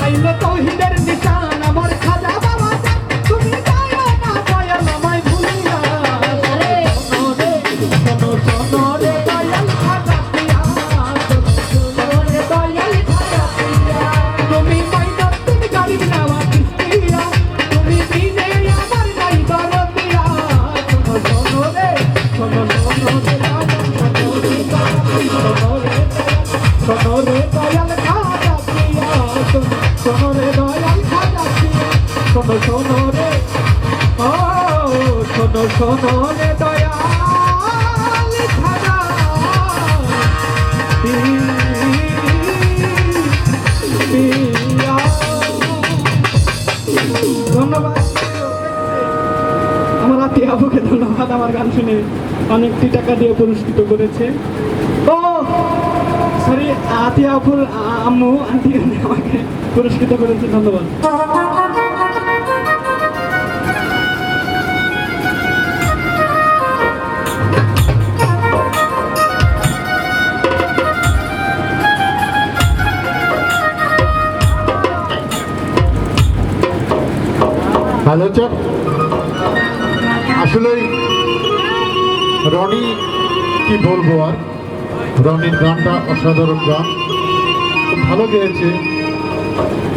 Sayın Atal Hinder'in nesi শোনো শোনো রে। ও, শোনো শোনো রে ধন্যবাদ। আমার আত্মীয় আবুকে ধন্যবাদ, আমার গান শুনে অনেকটি টাকা দিয়ে পুরস্কৃত করেছে। ও সরি আতিয়া আবুর আম্মু আন্টি আমাকে পুরস্কৃত করেছে, ধন্যবাদ। আলোচক আসলেই রনি কি বলব আর? রনির গানটা অসাধারণ গান। ভালো গেয়েছে।